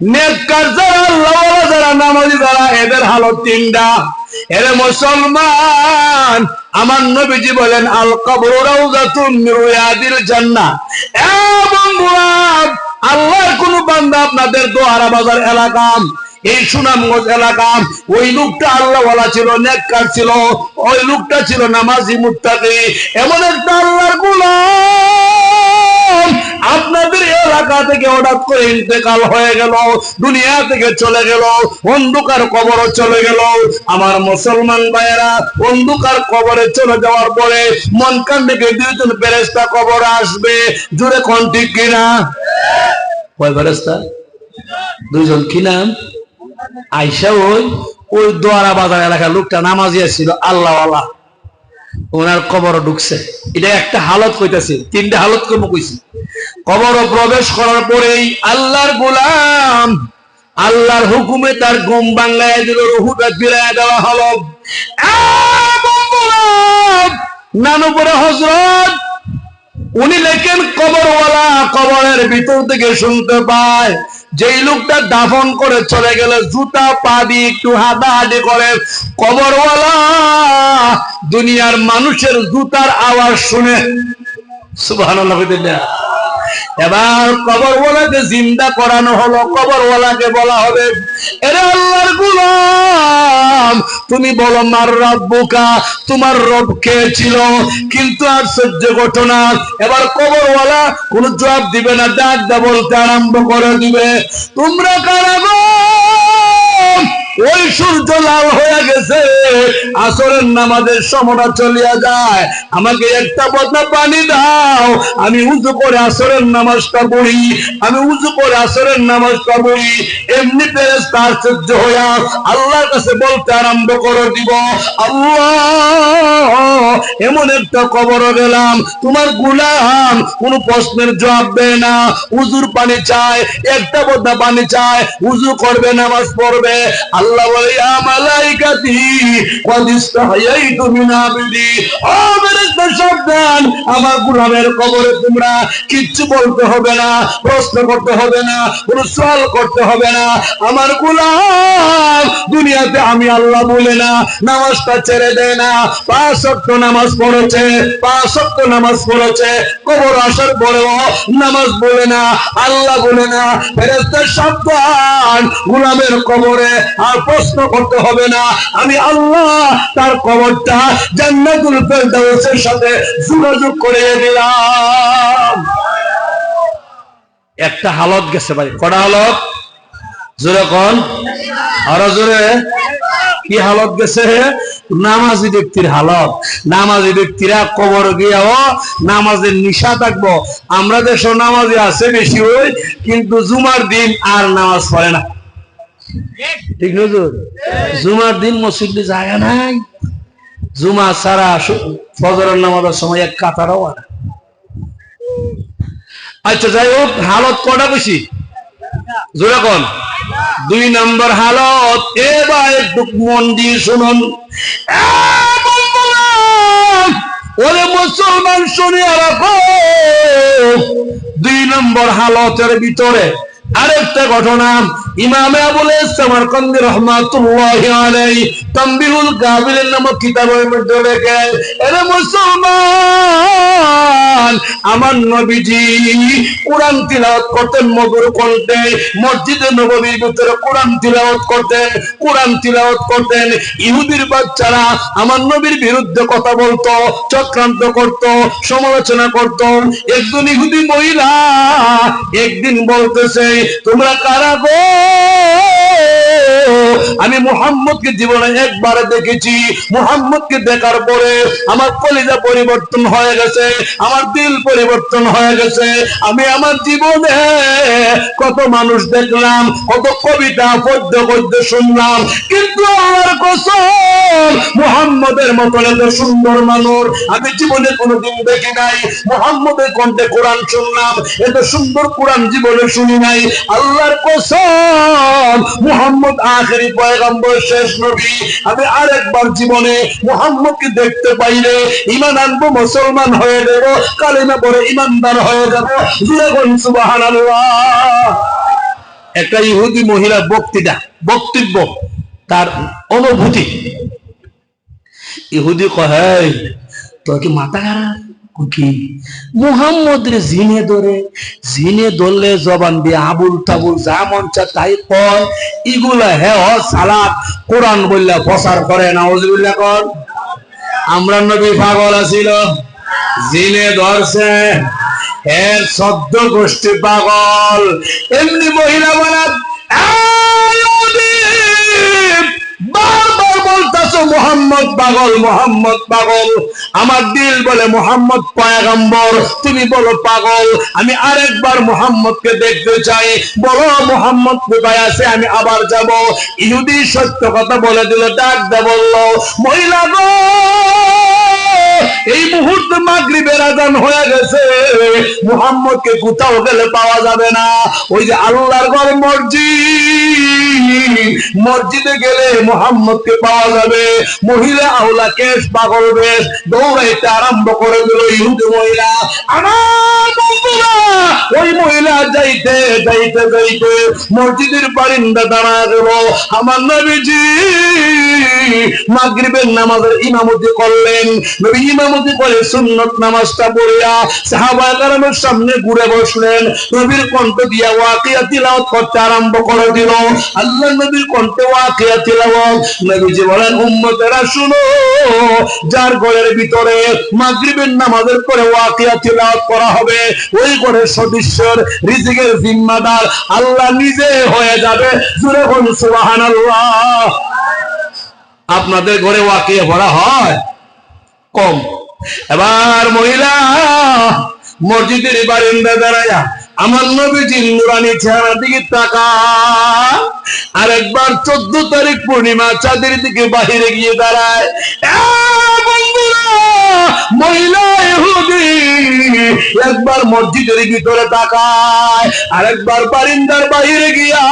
নেককার যারা আল্লাহ যারা, নামাজি যারা, এদের হালত তিনটা। এরে মুসলমান, আমার নবীজি বলেন, আল কবর রাউজাতুন মিরুয়াদিল জান্নাহ। এ বন্ধুরা, আল্লাহর কোন বান্দা আপনাদের দোয়ারা বাজার এলাকা এই সুনামগঞ্জ এলাকা ওই লোকটা আল্লাহ ওয়ালা ছিল, নেককার ছিল। ওই লোকটা ছিল নামাজি মুত্তাকি। এমন একটা আল্লাহর গোলাম। আপনাদের এলাকা থেকে হঠাৎ করে ইন্তেকাল হয়ে গেল, দুনিয়া থেকে চলে গেল, অন্ধকার কবর চলে গেল। আমার মুসলমান ভাইয়েরা, অন্ধকার কবরে চলে যাওয়ার পরে মন কান থেকে দুইজন ফেরেস্তা কবর আসবে। জুড়ে কোন ঠিক কিনা? কয় ফেরেস্তা দুইজন কি নাম? আইসা ওই ওই দোয়ারা বাজার এলাকার লোকটা নামাজি ছিল আল্লাহ আল্লাহ ওনার কবর ঢুকছে। এটা একটা হালত কইতাছে তিনটা হালত কর্ম কইছি। কবর প্রবেশ করার পরেই আল্লাহর গোলাম আল্লাহর হুকুমে তার গম বাংলায় দিল রহুটা ফিরায় দেওয়া হলো। বন্ধুরা, নানুপুরে হজরত উনি লেখেন, কবরওয়ালা কবরের ভিতর থেকে শুনতে পায়। যে লোকটা দাফন করে চলে গেলে, জুতা, পা দিয়ে একটু হাঁটাহাঁটি করে। কবরওয়ালা দুনিয়ার মানুষের জুতার আওয়াজ শুনে। সুবহানাল্লাহ এবার কবরওয়ালাকে জিন্দা করানো হলো, কবরওয়ালাকে বলা হবে, এরে আল্লাহর গুলাম, তুমি বলো, মার রব্বুকা, তোমার রব কে ছিল? কিন্তু আর আশ্চর্য ঘটনা এবার কবরওয়ালা কোন জবাব দিবে না ডাক দা বলতে আরম্ভ করে দিবে, তোমরা কারা গো? ওই সূর্য লাল হয়ে গেছে। আসরের নামাজের সময়টা চলিয়া যায়। আমাকে একটা বদনা পানি দাও। আমি উজু করে আসরের নামাজটা পড়ি। আমি উজু করে আসরের নামাজটা পড়ি। এমনি ফেরেশতা আশ্চর্য হইয়া আল্লাহর কাছে বলতে আরম্ভ করে দিব, আল্লাহ, এমন একটা কবর গেলাম। তোমার গুলাম কোন প্রশ্নের জবাব দেয় না। উজুর পানি চায়, একটা বদনা পানি চায়। উজু করবে, নামাজ পড়বে। আল্লাহ বলে, ইয়া মালাইকাতি কদ ইস্তাহাইতু মিন আবদি। ও ফেরেশতা, সাবধান, আমার গুলামের কবরে তোমরা কিচ্ছু বলতে হবে না, প্রশ্ন করতে হবে না কোনো সওয়াল করতে হবে না। আমার গুলাম, দুনিয়াতে আমি আল্লাহ বলে না, নামাজটা ছেড়ে দেয় না। পাঁচ ওয়াক্ত নামাজ পড়েছে, পাঁচ ওয়াক্ত নামাজ পড়েছে। কবর আসার পরেও নামাজ বলে না, আল্লাহ বলে না। ফেরেশতা, সাবধান, গোলামের কবরে আর প্রশ্ন করতে হবে না। আমি আল্লাহ তার কবরটা জান্নাতুল ফেরদাউসের সাথে যোগাযোগ করে দিলাম। একটা হালত গেছে ভাই। কটা হালত? জোরে কোন। আরও জোরে। কি হালত গেছে? নামাজি ব্যক্তির হালত। নামাজি ব্যক্তিরা কবর গিয়াও নামাজের নিশা থাকব। আমরা দেশে নামাজি আছে বেশি ওই কিন্তু জুমার দিন আর নামাজ পড়ে না। ঠিক নজর জুমার দিন মসজিদে জায়গা নাই। জুমা ছাড়া সু- ফজরের নামাজের সময় এক আচ্ছা যাই হোক, হালত কটা বেশি? দুই নম্বর হালত। এবার একটু মন দিয়ে শুনুন। ওরে মুসলমান শুনিয়া রাখো। দুই নম্বর হালতের ভিতরে আরেকটা ঘটনা, ইমামে আবুল ইসলাম কন্দি রহমাতুল্লাহ আলাইহি তানবিহুল কাবিলের নামক কিতাবের মধ্যে মুসলমান, আমার নবীজি কোরআন তিলাওয়াত করতেন মসজিদে ভিতরে কোরআন তিলাওয়াত কোরআন তিলাওয়াত করতেন। ইহুদির বাচ্চারা আমার নবীর বিরুদ্ধে কথা বলতো, চক্রান্ত করত, সমালোচনা করত। একজন ইহুদি মহিলা একদিন বলতেছে তোমরা কারা গো? আমি মোহাম্মদকে জীবনে একবার দেখেছি। মোহাম্মদকে দেখার পরে আমার কলিজা পরিবর্তন হয়ে গেছে, আমার দিল পরিবর্তন হয়ে গেছে। আমি আমার জীবনে কত মানুষ দেখলাম, কত কবিতা পদ্য পদ্য শুনলাম, কিন্তু আমার কসম, মোহাম্মদের মতন এত সুন্দর মানুষ আমি জীবনে কোনোদিন দেখি নাই। মোহাম্মদের কণ্ঠে কোরআন শুনলাম, এত সুন্দর কোরআন জীবনে শুনি নাই। আল্লাহর কসম, মোহাম্মদ আখেরি পয়গম্বর শেষ নবী। আমি আরেকবার জীবনে মোহাম্মদকে দেখতে পাইলে ইমান আনব, মুসলমান হয়ে যাব, কালিমা পরে ইমানদার হয়ে যাব। সুবহানাল্লাহ। একটা ইহুদি মহিলা বক্তৃতা, বক্তব্য, তার অনুভূতি। ইহুদি কহে তোর কি মাথা খারাপ? কি মুহাম্মদ রে জিনে ধরে, জিনে ধরলে জবান দিয়ে আবুল তাবুল যা মন তাই কয়। ইগুলা হে হ সালাত কোরআন বললে প্রচার করে না ওজুবিল্লা কর। আমরা নবী পাগল আছিল, জিনে ধরছে এর সদ্য গোষ্ঠী পাগল। এমনি মহিলা বলে মোহাম্মদ পাগল মোহাম্মদ পাগল। আমার দিল বলে, মোহাম্মদ পয়াগম্বর, তুমি বলো পাগল, আমি আরেকবার মোহাম্মদকে দেখতে চাই। বলো, মোহাম্মদ কোথায় আছে? আমি আবার যাব। ইহুদি সত্য কথা বলে দিল, ডাক দে বলল, মহিলা গো, এই মুহূর্তে মাগরিবের আজান হয়ে গেছে। মুহাম্মদকে কোথাও গেলে পাওয়া যাবে না। ওই যে আল্লাহর ঘর মসজিদ, মসজিদে গেলে মুহাম্মদকে পাওয়া যাবে। মহিলা আওলা কেশ পাগল বেশ দৌড়াইতে আরম্ভ করে দিল ইহুদি মহিলা। আমার বন্ধুরা, ওই মহিলা যাইতে যাইতে যাইতে মসজিদের বারিন্দা দাঁড়া গেল। আমার নবীজি মাগরিবের নামাজের ইমামতি করলেন। ইমামতি করে সুন্নত নামাজটা পড়িয়া সাহাবা কারামের সামনে ঘুরে বসলেন। নবীর কণ্ঠ দিয়া ওয়াকিয়া তিলাওয়াত করতে আরম্ভ করে দিল। আল্লাহ নবীর কণ্ঠে ওয়াকিয়া তিলাওয়াত। নবীজি বলেন, উম্মতেরা শুনো, যার ঘরের ভিতরে মাগরিবের নামাজের পরে ওয়াকিয়া তিলাওয়াত করা হবে, ওই ঘরের সদস্যর রিজিকের জিম্মাদার আল্লাহ নিজে হয়ে যাবে। জুড়ে বলুন, সুবহানাল্লাহ। আপনাদের ঘরে ওয়াকিয়া ভরা হয়? কম। এবার মহিলা, মসজিদের বারিন্দা দাঁড়ায়া আমার নবীজির নুরানি চেহারা দিকে তাকা আর একবার চোদ্দ তারিখ পূর্ণিমা চাঁদের দিকে বাহিরে গিয়ে দাঁড়ায়। মহিলা একবার মসজিদের ভিতরে তাকায়, আর একবার বারিন্দার বাহিরে গিয়া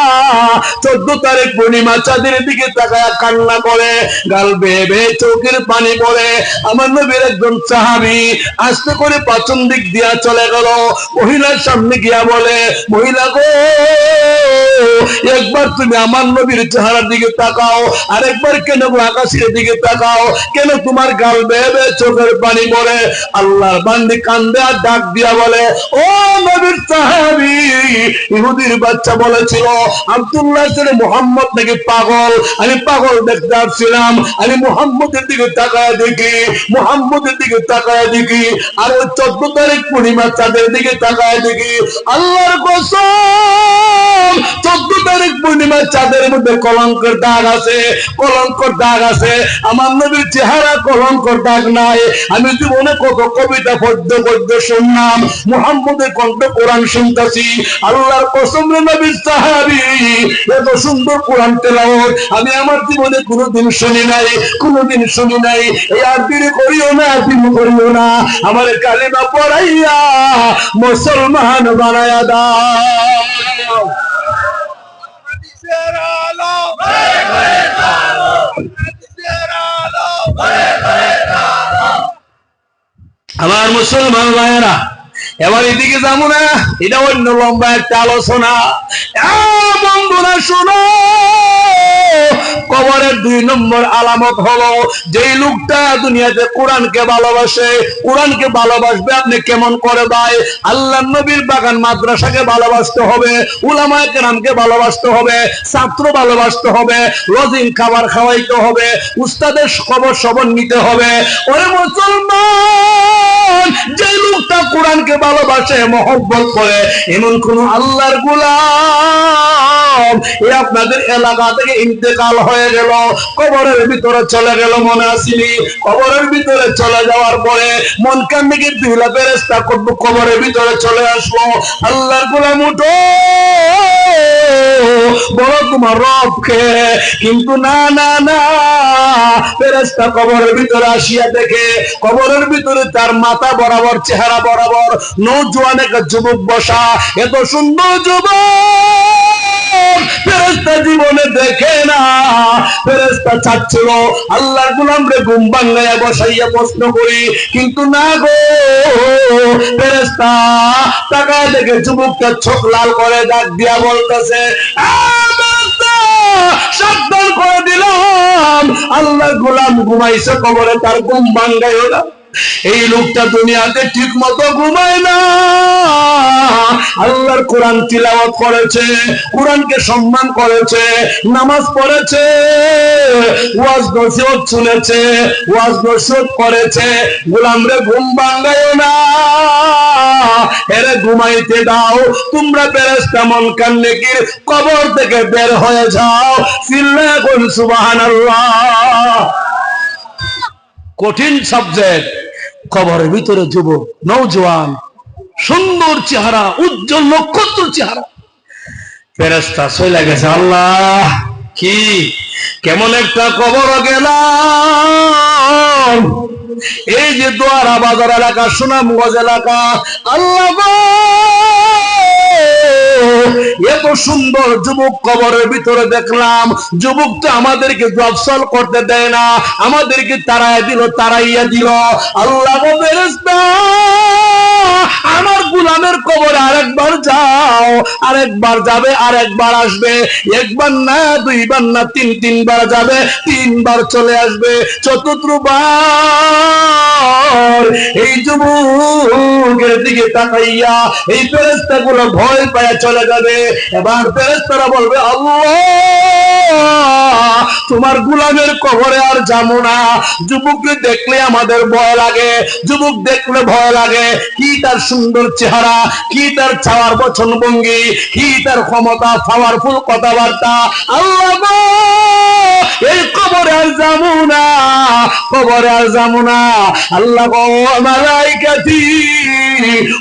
চোদ্দ তারিখ পূর্ণিমা চাঁদের দিকে তাকায় কান্না করে, গাল বেয়ে চোখের পানি পড়ে। আমার নবীর একজন সাহাবি আস্তে করে পাচন দিক দিয়া চলে গেল। মহিলার সামনে গিয়া বলে, মহিলা গো, একবার তুমি আমার নবীর চেহারার দিকে তাকাও আর একবার কেন গো আকাশের দিকে তাকাও? কেন তোমার গাল বেয়ে চোখের পানি পড়ে আল্লাহর বান্দি কান্দে আর ডাক দিয়া বলে, ও নবীর সাহাবি, ইহুদির বাচ্চা বলেছিল, আব্দুল্লাহ ছেলে মোহাম্মদ নাকি পাগল? আমি পাগল দেখতে আসছিলাম, আমি মোহাম্মদের দিকে তাকায় দেখি, মোহাম্মদের দিকে তাকায় দেখি, আর ওই চোদ্দ তারিখ পূর্ণিমা চাঁদের দিকে তাকায় দেখি আল্লাহর কসম, চোদ্দ তারিখ পূর্ণিমা চাঁদের মধ্যে কলঙ্কের দাগ আছে, কলঙ্কর দাগ আছে। আমার নবীর চেহারা কলঙ্কর দাগ নাই। আমি জীবনে কত কবিতা পদ্য পদ্য শুনলাম, মুহাম্মদের কণ্ঠ কোরআন শুনতেছি। আল্লাহর কসম সাহাবি, এত সুন্দর কোরআন তেলাওয়াত। আমি আমার জীবনে কোনোদিন শুনি নাই, কোনোদিন শুনি নাই। এই আর দিনে করিও না, আর করিও না। আমার কালিমা পড়াইয়া মুসলমান বানায়া দাও। আমার মুসলমান ভাইয়েরা এবার এদিকে যাব না। এটা অন্য লম্বা একটা আলোচনা। বন্ধুরা, শোনো। কবরের দুই নম্বর আলামত হলো, যেই লোকটা দুনিয়াতে কোরআনকে ভালোবাসে, কোরআনকে ভালোবাসবে আপনি কেমন করে ভাই? আল্লাহ নবীর বাগান মাদ্রাসাকে ভালোবাসতে হবে উলামায়ে কেরামকে ভালোবাসতে হবে, ছাত্র ভালোবাসতে হবে, রজিন খাবার খাওয়াইতে হবে, উস্তাদের খবর সবর নিতে হবে। ওরে মুসলমান যে লোকটা কোরআনকে ভালোবাসে মহব্বত করে এমন কোন আল্লাহর গোলাম এ আপনাদের এলাকা থেকে ইন্তেকাল হয়ে গেল। কবরের ভিতরে চলে গেল, মনে আসিনি। কবরের ভিতরে চলে যাওয়ার পরে মন কান্দিকে দুইলা ফেরেস্তা করব, কবরের ভিতরে চলে আসলো আল্লাহর গোলাম উঠো! বলো তোমার রবকে। কিন্তু না না না ফেরেস্তা কবরের ভিতরে আসিয়া দেখে, কবরের ভিতরে তার মাথা বরাবর, চেহারা বরাবর নৌজোয়ান একটা যুবক বসা, এত সুন্দর যুবক! ফেরেস্তা জীবনে দেখে না। ফেরেস্তা চাচ্ছিল, আল্লাহর গোলাম রে ঘুম ভাঙ্গাইয়া বসাইয়া প্রশ্ন করি, কিন্তু না গো। ফেরেস্তা তাকায় দেখে চোখ লাল করে ডাক দিয়া বলতেছে সাবধান করে দিলাম। আল্লাহ গোলাম ঘুমাইছে কবরে, তার ঘুম ভাঙ্গাইও না। এই লোকটা দুনিয়াতে ঠিক মতো ঘুমায় না। আল্লাহর কোরআন তিলাওয়াত করেছে, কোরআনকে সম্মান করেছে, নামাজ পড়েছে, ওয়াজ নসিহত শুনেছে, ওয়াজ নসিহত করেছে। গোলামরে ঘুম ভাঙ্গায়ও না। এরে ঘুমাইতে দাও, তোমরা বেরেস্তা মন কান্নেকির কবর থেকে বের হয়ে যাও। চিল্লা কোন সুবহানাল্লাহ। কঠিন সাবজেক্ট। কবরের ভিতরে যুবক নৌজওয়ান সুন্দর চেহারা, উজ্জ্বল নক্ষত্র চেহারা। ফেরেস্তা চলে গেছে, আল্লাহ, কি? কেমন একটা কবর গেলাম এই যে দোয়ারা বাজার এলাকা, সুনামগঞ্জ এলাকা, আল্লাহ! এত সুন্দর যুবক কবরের ভিতরে দেখলাম যুবক তো আমাদেরকে জবসল করতে দেয় না, আমাদেরকে তারাই দিল, তারাইয়া দিল। আল্লাহ আমার গুলামের কবরে আরেকবার যাও, আরেকবার যাবে, আরেকবার আসবে। একবার না, দুইবার না, তিন, তিনবার যাবে, তিনবার চলে আসবে। চতুর্থবার এই যুবকের দিকে তাকাইয়া এই ফেরেস্তা গুলো ভয় পায় চলে যাবে। এবার ফেরেস্তারা বলবে তোমার গুলামের কবরে আর যাব না। যুবককে দেখলে আমাদের ভয় লাগে, যুবক দেখলে ভয় লাগে। কি তার সুন্দর চেহারা, কি তার চাওয়ার বচন ভঙ্গি কি তার ক্ষমতা পাওয়ারফুল কথাবার্তা। আল্লাহ এই কবরে আর যাব না, কবরে আর যাব না। আল্লাহ মালাইকাতি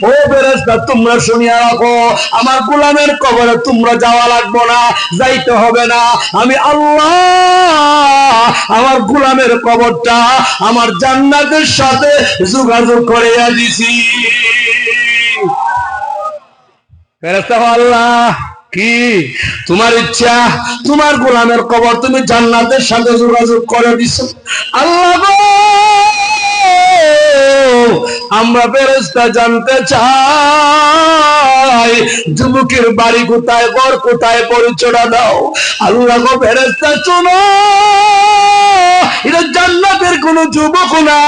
ও ফেরেশতা, তোমরা শুনিয়া রাখো, আমার গোলামের কবরে তোমরা যাওয়া লাগবো না, যাইতে হবে না। আমি আল্লাহ আমার গোলামের কবরটা আমার জান্নাতের সাথে যোগাযোগ করে দিছি। আল্লাহ কি তোমার ইচ্ছা তোমার গোলামের কবর তুমি জান্নাতের সাথে যোগাযোগ করে দিছো আল্লাহ! আমরা ফেরেশতা জানতে চাই, যুবকের বাড়ি কোথায়, ঘর কোথায় পরিচয় দাও। আল্লাহ গো ফেরেশতা, শোনো। এটা জান্নাতের কোন যুবক না,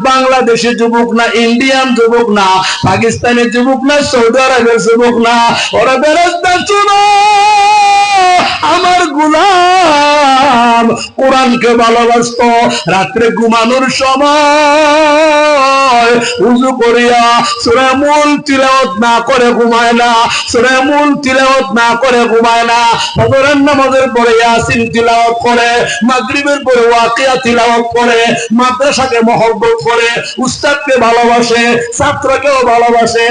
বাংলাদেশের যুবক না, ইন্ডিয়ান যুবক না, পাকিস্তানের যুবক না, সৌদি আরবের যুবক না। ওরা বেরোস্তা শুনো। আমার গুলাম কোরআনকে ভালোবাসত, রাত্রে ঘুমানোর সময়। উজু করিয়া সুরে মূল না করে ঘুমায় না। সুরে মূল না করে ঘুমায় না। নামাজের পরে ইয়াসিন করে, মাগরিবের পরে ওয়াকিয়া করে, মাদ্রাসাকে মহব্বত করে, উস্তাদকে ভালোবাসে, ছাত্রকেও ভালোবাসে।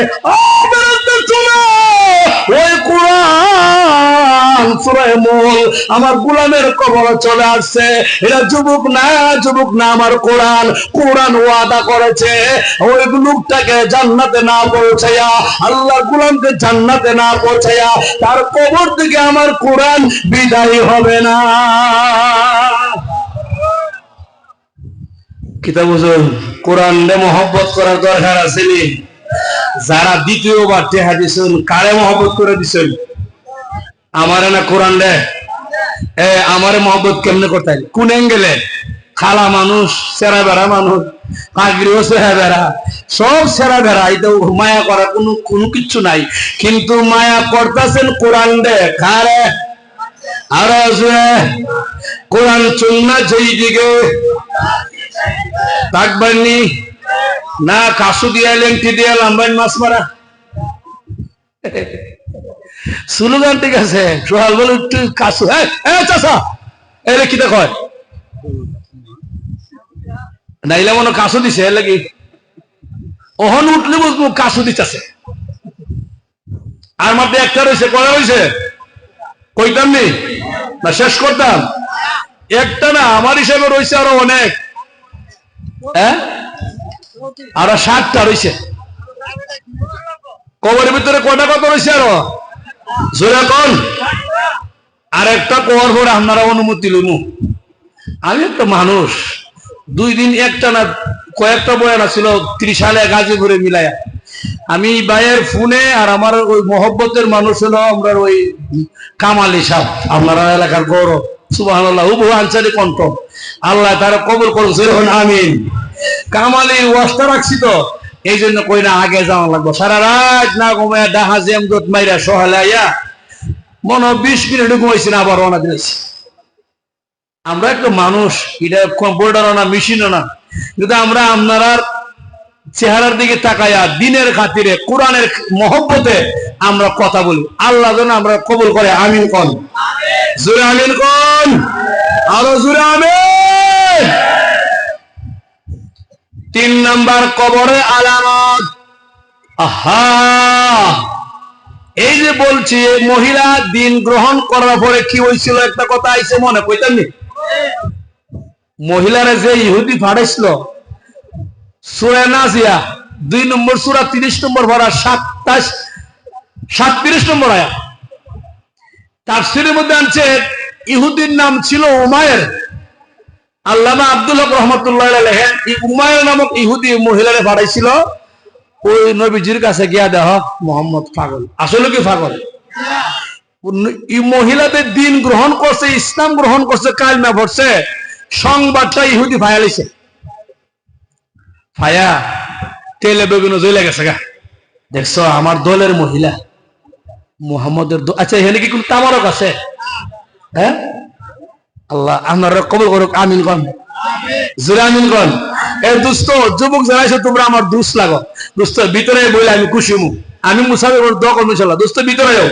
ওই কোরআন, সূরা মূল, আমার গোলামের কবর চলে আসছে। এটা যুবক না যুবক না, আমার কোরআন। কোরআন ওয়াদা করেছে। ওই লোকটাকে জান্নাতে না পৌঁছাইয়া আল্লাহ গোলামকে জান্নাতে না পৌঁছাইয়া, তার কবর থেকে আমার কোরআন বিদায় হবে না। কিতা বুঝুন, কোরআন মহব্বত করার দরকার আছে যারা দ্বিতীয়বার টেহা দিছেন, কারে মহব্বত করে দিছেন? আমারে না কোরআন রে এ, আমারে মহব্বত কেমনে করতে? কোন অ্যাঙ্গেলে? খালা মানুষ, সেরা বেড়া মানুষ পাগড়িও সেরা বেড়া, সব সেরা বেড়া এটা মায়া করা কোনো কোনো কিচ্ছু নাই। কিন্তু মায়া করতেছেন কোরআন রে কারে আর কোরআন চুন্না যেই দিকে থাকবেননি না কাসু দিয়া, লেংটি দিয়া, লাম্বাইন মাছ মারা। স্লোগান ঠিক আছে, সোহাল বলে একটু কাসু হ্যাঁ চাষা এরে কি কয়? নাইলে মনে দিছে উঠলে আর মাত্র একটা রয়েছে কইতাম নি? না, শেষ করতাম। একটা না, আমার হিসেবে রয়েছে আরও অনেক। হ্যাঁ? আরও ষাটটা রয়েছে। কবরের ভিতরে কটা কত রয়েছে আরও? জোরে কোন আর একটা কোয়ার পরে আপনারা অনুমতি লইমু। আমি একটা মানুষ। দুই দিন একটা না কয়েকটা বয়ান ছিল ত্রিশ সালে গাজীপুরে মিলায়া। আমি ভাইয়ের ফোনে আর আমার ওই মহব্বতের মানুষ হলো আমরা ওই কামালি সাহ, আপনারা এলাকার গৌরব। সুবাহ উবু আনসারি কণ্ঠ। আল্লাহ তারা কবর করছে আমিন। কামালি ওয়াস্তা রাখছি তো, এই জন্য কই না, আগে যাওয়া লাগবো। সারা রাত না ঘুমায় ডাহা জেম দোত মাইরা সহালে আইয়া, মনে বিশ মিনিট ঘুমাইছি না, আবার রওনা দিয়েছি। আমরা একটা মানুষ, এটা কম্পিউটারও না মেশিনও না। কিন্তু আমরা আপনারা চেহারার দিকে তাকায়া দিনের খাতিরে, কোরআনের মহব্বতে আমরা কথা বলি। আল্লাহ যেন আমরা কবুল করে, আমিন কন। জুড়ে আমিন কন। আরও জুড়ে আমিন। তিন নাম্বার কবরে আলামত। আহা! এই যে বলছি, মহিলা দিন গ্রহণ করার পরে কি হয়েছিল? একটা কথা আইসে মনে কইতেন মহিলারা যে ইহুদি ফাড়াইছিল সুরা নাজিয়া দুই নম্বর সুরা তিরিশ নম্বর ভরা সাতাশ সাতত্রিশ নম্বর আয়া। তার সিনের মধ্যে আনছে ইহুদির নাম ছিল উমায়ের। আল্লামা আব্দুল হক রহমতুল্লাহ লেখেন এই উমায়ের নামক ইহুদি মহিলারে ফাড়াইছিল ওই নবীজির কাছে গিয়া দেহ মোহাম্মদ পাগল। আসলে কি পাগল? এই মহিলাদের দিন গ্রহণ করছে ইসলাম গ্রহণ করছে কালমা ভরছে। সংবাদটা ইহুদি ফায়ালিছে ফায়া, তেলে বেগুন জইলে গেছে গা। দেখছ, আমার দলের মহিলা, মুহাম্মদের আচ্ছা এখানে কি কোন তামারক আছে? হ্যাঁ? আল্লাহ আপনারা কবল করুক, আমিন কন। জোরে আমিন কন। এ দুস্থ যুবক যারা তোমরা আমার দুস লাগো। দুস্থ ভিতরে বলে আমি খুশি মু আমি মুসাফির দোয়া করব, ইনশাল্লাহ। দুস্থ ভিতরে হোক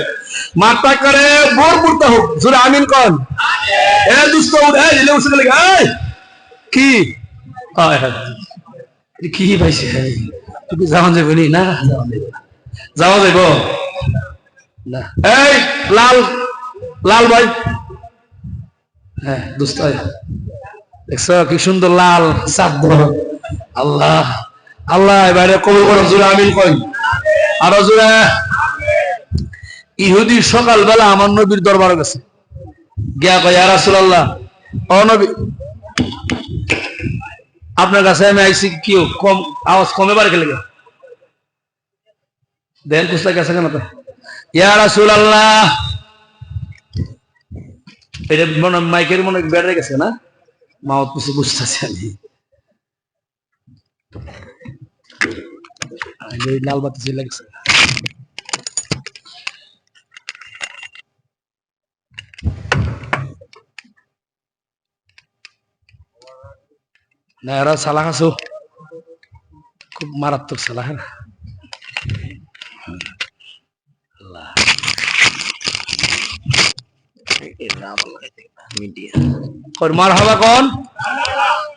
মাথা করে বোর করতে হোক জোরে আমিন কন। এ কি? কি পাইছে? তুমি যাওয়া যাবে নি না? যাওয়া যাইব? না। এই লাল লাল ভাই। হ্যাঁ আয়। দেখছ কি সুন্দর লাল চাদর আল্লাহ আল্লাহ এবারে কবুল করো জুড়ে আমিন কই আরও জুড়ে ইহুদি সকালবেলা আমার নবীর দরবার গেছে। গিয়া কয়, ইয়া রাসূলুল্লাহ, ও নবী, আপনার কাছে আমি আইছি কি কম, আওয়াজ কমে বার গেলে দেন কুসলা গেছে কেন তো? ইয়া রাসূলুল্লাহ, এটা মনে, মাইকের মনে বেড়ে গেছে না? মাওত কিছু বুঝতেছি আমি। লাল বাতি চলে না এরা সালা খাসো খুব মারাত্মক সালা হ্যাঁ মার হাবা কোন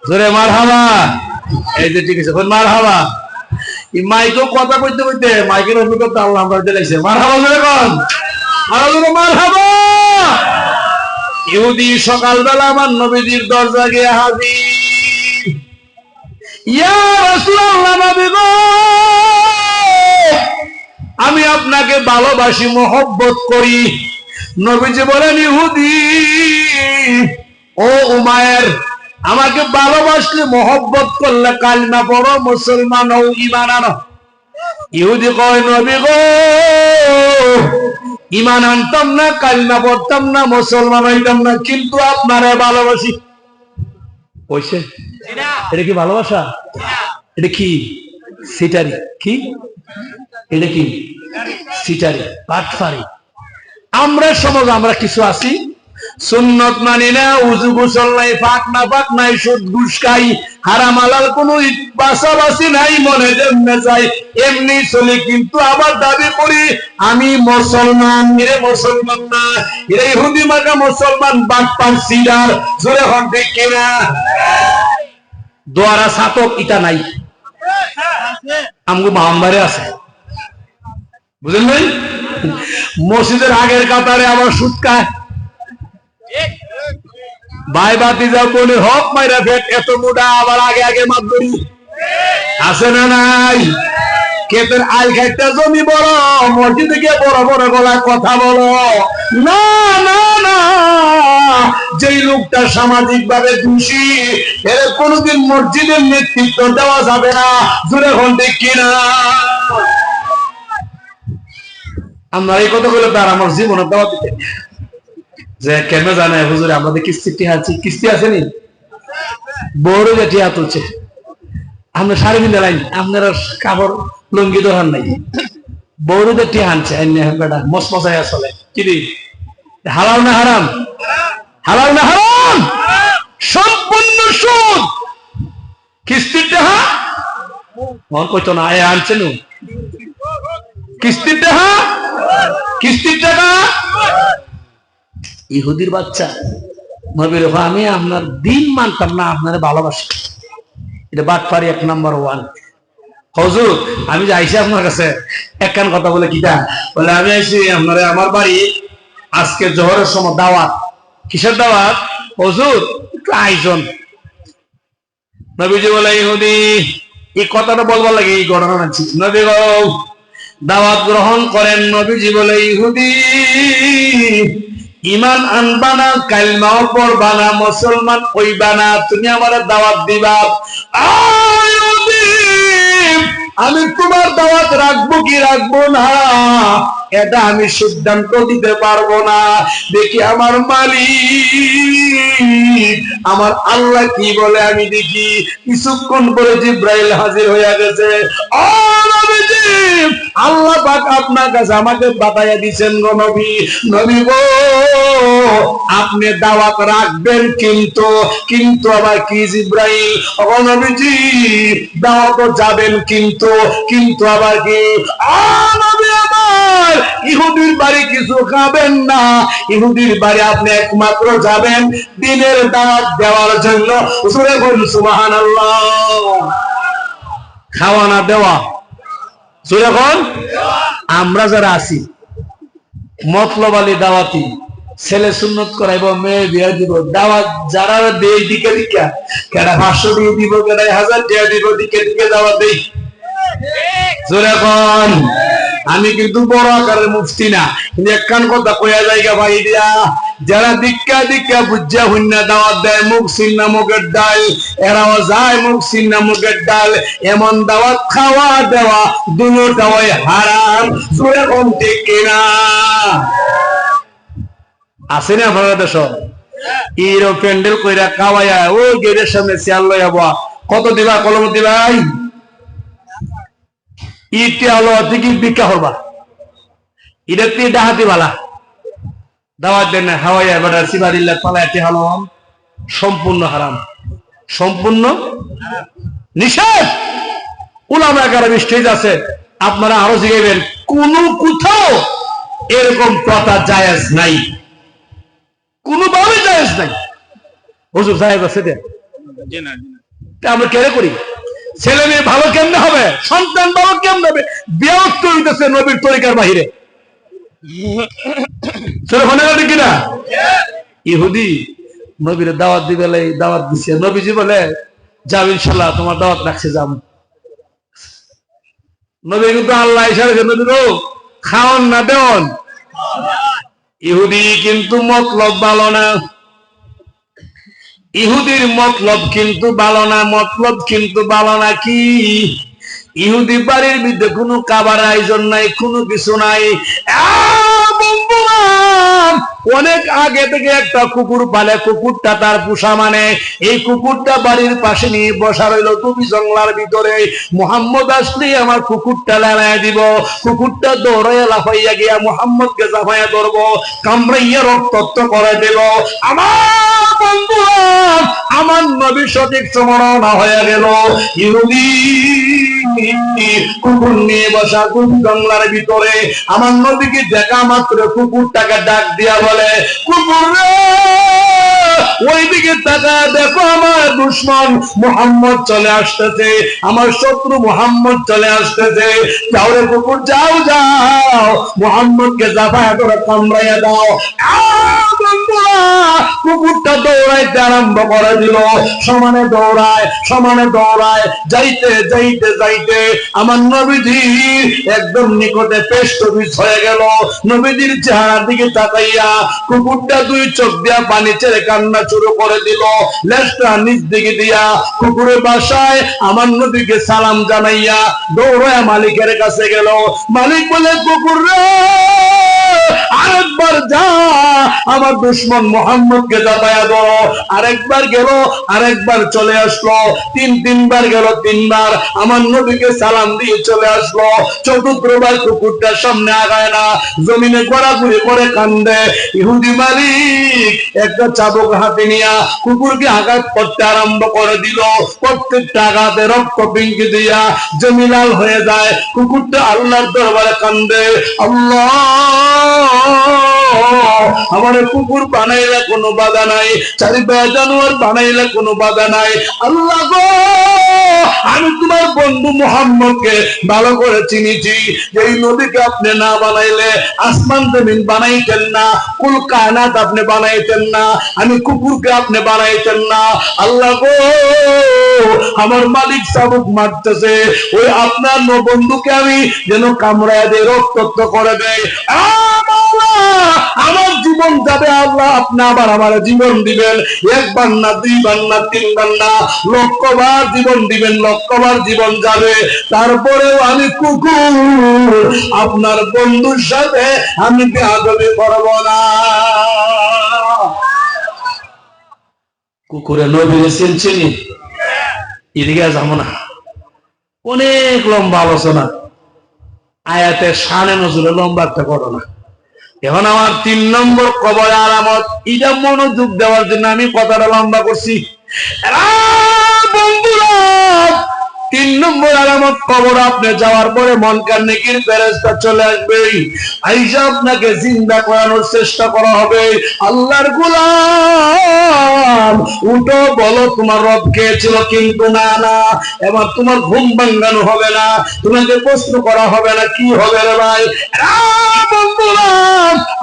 জোরে মার হাবা এই যে ঠিক আছে কোন মার হাবা মাইকেও কথা কইতে কইতে মাইকের অভিজ্ঞতা আল্লাহ আমরা দিলাইছে মার হাবা জোরে কোন আর জোরে মার হাবা ইহুদি সকালবেলা আমার নবীজির দরজা গিয়ে হাজির আমি আপনাকে ভালোবাসি, মোহব্বত করি। নবীজি বলেন, ইহুদি, ও উমায়ের, আমাকে ভালোবাসলে, মোহব্বত করলে কালিমা পড়ো, মুসলমান ও ইমান ইহুদি কয়, নবী গো ইমান আনতাম না, কালিমা পড়তাম না, মুসলমান হইতাম না, কিন্তু আপনারে ভালোবাসি। কইছে এটা কি ভালোবাসা? এটা কি? সিটারি। কি? এটা কি? সিটারি। পাটফারি আমরা সমাজ আমরা কিছু আছি সুন্নত মানি না, উজু গোসল নাই, ফাঁক না ফাঁক নাই, সুদ ঘুষ খাই হারাম হালাল কোন বাসাবাসি নাই, মনে যেমনে চাই এমনি চলি কিন্তু আবার দাবি করি, আমি মুসলমান, এরে মুসলমান না, এরে ইহুদি মার্কা মুসলমান বাটপান সিডার, জোরে হন ঠিক কিনা দোয়ারা সাতক, ইটা নাই। আমগো মাহমারে আছে। বুঝলেন ভাই মসজিদের আগের কাতারে আবার সুদ খায়। ভাই বাতি যাও কোনে হক মাইরা ফেট, এত মোটা আবার আগে আগে মাতবরি আছে না নাই? আল খাইতে জমি বড়, মসজিদে গিয়ে বড় বড় কথা বলো। না না না, যেই লোকটা সামাজিক ভাবে দোষী, এর কোনোদিন মসজিদের নেতৃত্ব দেওয়া যাবে না, জোরে হন ঠিক কিনা? আমরা এই কথাগুলো তার আমার জীবনে দেওয়া দিতে যে কেন জানে? হুজুরে, আমাদের কিস্তি আছে কিস্তি আছে নি বড় যে টিয়া তুলছে। আমরা শাড়ি মিলে লাইন, আপনারা কাপড় লুঙ্গি দোকান নাই। বড়দের টিয়া আনছে বেটা আসলে। কি না হারাম? হালাল না হারাম? সম্পূর্ণ সুদ। কিস্তির মন কইতো না, এ আনছে নু। কিস্তির কিস্তির টাকা? ইহুদির বাচ্চা। নবীর আমি আপনার দিন মানতাম না, আপনারা ভালোবাসি। এটা বাটপারি এক নাম্বার ওয়ান হজুর, আমি যে আইসি আপনার কাছে একখান কথা বলে কিটা? বলে, আমি আইসি আপনার আমার বাড়ি আজকে জহরের সময় দাওয়াত। কিসের দাওয়াত? হজুর, একটু আয়োজন। নবীজি বলে, ইহুদি, এই কথাটা বলবার লাগে, এই ঘটনা আনছি নবী দাওয়াত গ্রহণ করেন নবীজি বলে, ইহুদি ইমান আনবানা কালমাও বানা মুসলমান হইবানা, তুমি আমার দাওয়াত দিবা। আমি তোমার দাওয়াত রাখব কি রাখব না? এটা আমি সিদ্ধান্ত দিতে পারব না। দেখি আমার মালিক, আমার আল্লাহ কি বলে আমি দেখি। কিছুক্ষণ পরে জিব্রাইল হাজির হয়ে গেছে। আল্লাহ পাক আপনার কাছে আমাকে বাতাইয়া দিচ্ছেন গো নবী। নবী গো, আপনি দাওয়াত রাখবেন কিন্তু কিন্তু আবার কি জিব্রাইল? ও নবীজি দাওয়াত যাবেন কিন্তু কিন্তু আবার কি? আ নবী আমার ইহুদির বাড়ি কিছু খাবেন না। ইহুদির বাড়ি আপনি একমাত্র যাবেন দিনের দাওয়াত দেওয়ার জন্য। সুরে বলুন, সুবহানাল্লাহ। খাওয়া না দেওয়া? এখন আমরা যারা আছি, মতলব আলী দাওয়াতি, ছেলে সুন্নত করাইব, মেয়ে বিয়া দিব, দাওয়াত যারা দেই দিকে দিকে, কেডা পাঁচশো দিয়ে দিব, কেডা হাজার টাকা দিব, দিকে দিকে দাওয়াত দেই। এখন আমি কিন্তু বড় আকারের মুফতি না। একখান কথা কয়া জায়গা ভাই দিয়া যারা দীক্ষা দীক্ষা বুঝা হুন্না দাওয়াত দেয় মুখ সিন নামকের ডাল, এরাও যায় মুখ সিন নামকের ডাল, এমন দাওয়াত খাওয়া দেওয়া দুটোটাই হারাম, জোরে কম ঠিক কিনা। আছে না আপনারা দেশ ইরো প্যান্ডেল কইরা কাওয়াইয়া ওই গেটের সামনে চেয়ার লইয়া কত দিবা কলম দিবাই ইটে হলো অধিকি ভিক্ষা করবা এটা তুই ডাহাতি বালা। দাওয়াত দেন না হাওয়াইয়া বেটার সিবারিল্লা পালাইতে হলো সম্পূর্ণ হারাম। সম্পূর্ণ নিষেধ। উলামা স্টেজ আছে আপনারা আরও জিগাইবেন কোন কোথাও এরকম প্রথা জায়েজ নাই। কোনোভাবে জায়েজ নাই। হুজুর সাহেব আছে আমরা কেড়ে করি? ছেলে মেয়ে ভালো কেমনে হবে? সন্তান ভালো কেমনে হবে? বিয়ক্ত হইতেছে নবীর তরিকার বাহিরে। কিনা? ইহুদি নবীর দাওয়াত দিবে দাওয়াত দিছে। নবীজি বলে যাও ইনশাল্লাহ তোমার দাওয়াত রাখছে যাম নবী কিন্তু আল্লাহ ইশারা করে নবী গো, খাওয়ান না দেওয়ান। ইহুদি কিন্তু মতলব ভালো না। ইহুদির মতলব কিন্তু ভালো না, মতলব কিন্তু ভালো না কি? ইহুদি বাড়ির বিরুদ্ধে কোনো কাবার আয়োজন নাই, কোনো কিছু নাই। অনেক আগে থেকে একটা কুকুর পালে, কুকুরটা তার পোষা মানে। এই কুকুরটা বাড়ির পাশে নিয়ে বসা রইল, তুমি জঙ্গলার ভিতরে। মোহাম্মদ আসলে আমার কুকুরটা লাগাই দিব। কুকুরটা দৌড়াইয়া লাফাইয়া গিয়া মোহাম্মদকে জাফাইয়া ধরবো, কামড়াইয়া রক্তত্ব করে দেব। আমার বন্ধুরা আমার নবী সঠিক স্মরণা হয়ে গেল। ইহুদি! কুকুর নিয়ে বসা জঙ্গলার ভিতরে, আমার নদীকে দেখা মাত্র কুকুরটাকে ডাক দিয়া বলে, কুকুর ওইদিকে তাকা দেখো আমার দুশ্মন মোহাম্মদ চলে আসতেছে, আমার শত্রু মোহাম্মদ চলে আসতেছে। যাও রে কুকুর, যাও যাও, মোহাম্মদকে জাফায়া করে কামড়াইয়া দাও। কুকুরটা দৌড়াইতে আরম্ভ করে দিল। সমানে দৌড়ায় সমানে দৌড়ায়, যাইতে যাইতে যাইতে আমার নবীজি একদম নিকটে হয়ে গেল। নবীজির দিকে তাকাইয়া কুকুরটা দুই চোখ দিয়া পানি ছেড়ে কান্না শুরু করে দিল। লেজটা নিচ দিকে দিয়া কুকুরের বাসায় আমার নবীকে সালাম জানাইয়া দৌড়ায় মালিকের কাছে গেল। মালিক বলে, কুকুর রে! আরেকবার যা, আমার দুশ্মন মোহাম্মদকে যাতায়া দাও আরেকবার গেল, আরেকবার চলে আসলো। তিন, তিনবার গেল, তিনবার। আমার নবীকে সালাম দিয়ে চলে আসলো। চতুর্থবার কুকুরটার সামনে আগায় না। জমিনে ঘোরাঘুরি করে কান্দে। ইহুদি মালিক, একটা চাবুক হাতে নিয়া কুকুরকে আঘাত করতে আরম্ভ করে দিল। প্রত্যেকটা আঘাতে রক্ত পিঙ্কি দিয়া জমিলাল হয়ে যায়। কুকুরটা আল্লাহর দরবারে কান্দে। আল্লাহ! আমার কুকুর বানাইলে কোনো বাধা নাই চারি জানোয়ার বানাইলে কোনো বাধা নাই। আল্লাহ গো আমি তোমার বন্ধু মোহাম্মদকে ভালো করে চিনিছি যে এই নদীকে আপনি না বানাইলে আসমান জমিন বানাইতেন না কুল কায়নাত আপনি বানাইতেন না আমি কুকুরকে আপনি বানাইতেন না। আল্লাহ গো আমার মালিক চাবুক মারতেছে ওই আপনার বন্ধুকে আমি যেন কামড়ায় দিয়ে রক্ত করে দেয়। আহ, আমার জীবন যাবে আল্লাহ, আপনি আবার আমার জীবন দিবেন। একবার না দুইবার না তিনবার না লক্ষবার জীবন দিবেন লক্ষবার জীবন যাবে। তারপরেও আমি কুকুর, আপনার বন্ধুর সাথে আমি বেআদবি করব না। কুকুরে নবীরে চিনছিনি এদিকে যাব না। অনেক লম্বা আলোচনা। আয়াতের সানে নজরে লম্বা একটা ঘটনা। এখন আমার তিন নম্বর কবর আলামত এটা মনোযোগ দেওয়ার জন্য আমি কথাটা লম্বা করছি। বন্ধুরা তিন নম্বর আলামত কবর আপনি যাওয়ার পরে মন কান নেকির ফেরেস্তা চলে আসবে। আইসা আপনাকে জিন্দা করানোর চেষ্টা করা হবে। আল্লাহর গোলাম উঠো বলো তোমার রব খেয়েছিল কিন্তু না না। এবার তোমার ঘুম ভাঙ্গানো হবে না। তোমাকে প্রশ্ন করা হবে না, কি হবে রে ভাই?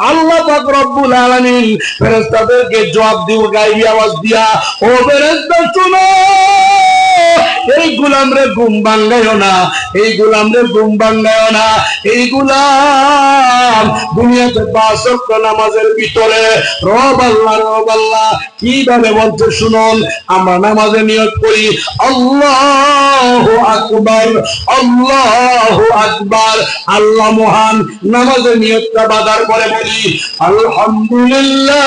আল্লাহ পাক রব্বুল আলামিন ফেরেশতাদেরকে জবাব দিব গাইবি আওয়াজ দিয়া। ও ফেরেস্তা শুনো, এই গুলাম ঘুম ভাঙ্গাইও না, এই ঘুম ভাঙ্গাইও না, এই গুলাম দুনিয়াতে ওয়াক্ত নামাজের ভিতরে। রব আল্লাহ রব আল্লাহ, কীভাবে বলতে শুনুন, আমরা নামাজে নিয়োগ করি, আল্লাহ আকবার আল্লাহ আকবার। আল্লাহ মহান, নামাজে নিয়োগটা বাদার করে বলি, আলহামদুলিল্লাহ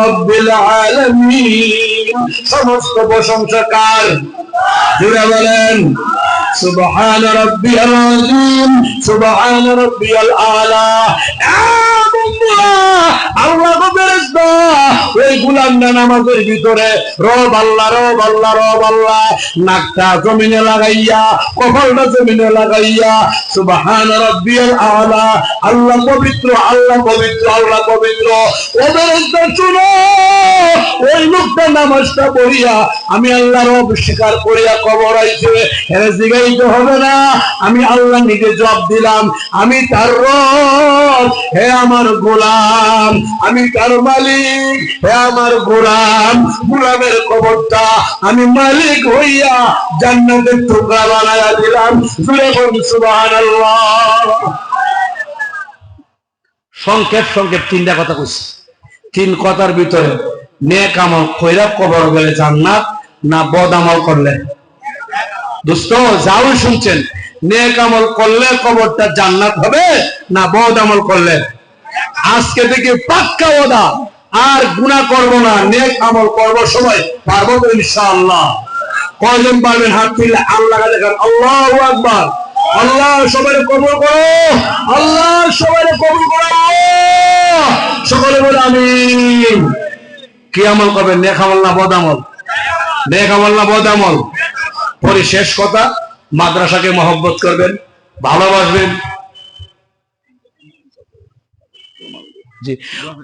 রব্বিল আলামিন। সমস্ত প্রশংসা কার? জুড়ে বলেন সুবহান রাব্বিয়াল আযীম সুবহান রাব্বিয়াল আলা আল্লাহ পবিত্র আল্লাহ পবিত্র আল্লাহ পবিত্র। ওই লোকটা নামাজটা পড়িয়া, আমি আল্লাহ স্বীকার করিয়া কবর আইছে জিগাইতে হবে না, আমি আল্লাহ নিজে জবাব দিলাম, আমি তার হে আমার গোলাম, আমি তার মালিক। হে আমার গোলাম, গোলামের কবরটা আমি মালিক হইয়া জান্নাতের টুকরা বানায়া দিলাম। বলুন, সুবহানাল্লাহ। সংক্ষেপ সংক্ষেপ তিনটা কথা কইছি। তিন কথার ভিতরে নেক আমল কইরা কবর গেলে জান্নাত, না বদ আমল করলে? দোস্ত যাও শুনছেন, নেক আমল করলে কবরটা জান্নাত হবে, না বদ আমল করলে? আজকে থেকে পাক্কা ওদা আর গুনাহ করব না, নেক আমল করব সময় পারব তো ইনশাআল্লাহ। কয়জন পারবেন হাত তুললে আল্লাহ দেখান? আল্লাহ আকবার। আল্লাহ সবাই কবুল করো। আল্লাহ সবাই কবুল করো। সকলে বলে আমিন। কি আমল করবেন? নেক আমল না বদ আমল? নেক আমল না বদ আমল? পরে শেষ কথা, মাদ্রাসাকে মহব্বত করবেন, ভালোবাসবেন।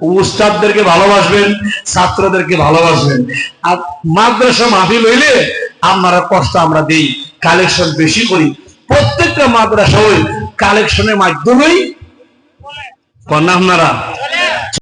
উস্তাদদেরকে ভালোবাসবেন, ছাত্রদেরকে ভালোবাসবেন। আর মাদ্রাসা মাহফিল হইলে আপনারা কষ্ট আমরা দেই, কালেকশন বেশি করি। প্রত্যেকটা মাদ্রাসা ওই কালেকশনের মাধ্যমেই। কন্যা আপনারা